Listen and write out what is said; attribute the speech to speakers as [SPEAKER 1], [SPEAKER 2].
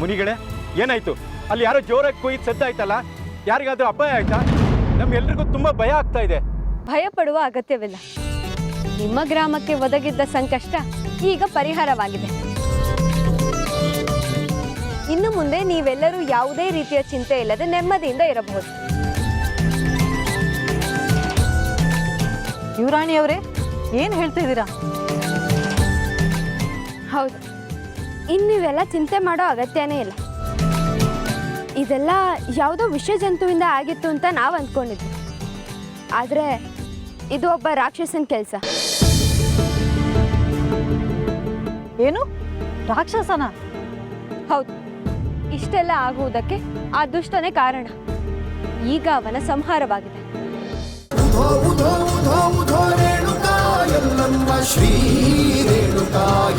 [SPEAKER 1] ಮುನಿಗಳೇ ಏನಾಯ್ತು? ಅಲ್ಲಿ ಯಾರೋ ಜೋರಾಗಿ ಕೊಯ್ದು ಸದ್ದಾಯ್ತಲ್ಲ? ಯಾರಿಗಾದ್ರೂ ಅಪಾಯ ಆಯ್ತಾ? ನಮ್ಗೆಲ್ರಿಗೂ ತುಂಬಾ ಭಯ ಆಗ್ತಾ ಇದೆ.
[SPEAKER 2] ಭಯ ಪಡುವ ಅಗತ್ಯವಿಲ್ಲ. ನಿಮ್ಮ ಗ್ರಾಮಕ್ಕೆ ಒದಗಿದ್ದ ಸಂಕಷ್ಟ ಈಗ ಪರಿಹಾರವಾಗಿದೆ. ಇನ್ನು ಮುಂದೆ ನೀವೆಲ್ಲರೂ ಯಾವುದೇ ರೀತಿಯ ಚಿಂತೆ ಇಲ್ಲದೆ ನೆಮ್ಮದಿಯಿಂದ ಇರಬಹುದು.
[SPEAKER 3] ಯುವರಾಣಿ ಅವರೇ ಏನು ಹೇಳ್ತಿದ್ದೀರಾ
[SPEAKER 2] ಹೌದು. ಇನ್ನಿವೆಲ್ಲ ಚಿಂತೆ ಮಾಡೋ ಅಗತ್ಯನೇ ಇಲ್ಲ. ಇದೆಲ್ಲ ಯಾವುದೋ ವಿಷ ಜಂತುವಿಂದ ಆಗಿತ್ತು ಅಂತ ನಾವು ಅಂದ್ಕೊಂಡಿದ್ವಿ. ಆದರೆ ಇದು ಒಬ್ಬ ರಾಕ್ಷಸನ ಕೆಲಸ.
[SPEAKER 3] ಏನು? ರಾಕ್ಷಸನ?
[SPEAKER 2] ಹೌದು. ಇಷ್ಟೆಲ್ಲ ಆಗುವುದಕ್ಕೆ ಆ ದುಷ್ಟನೇ ಕಾರಣ. ಈಗ ಅವನ ಸಂಹಾರವಾಗಿದೆ.
[SPEAKER 4] ರೇಣುಕಾ ಎಲ್ಲಮ್ಮ ಶ್ರೀ ರೇಣುಕಾ.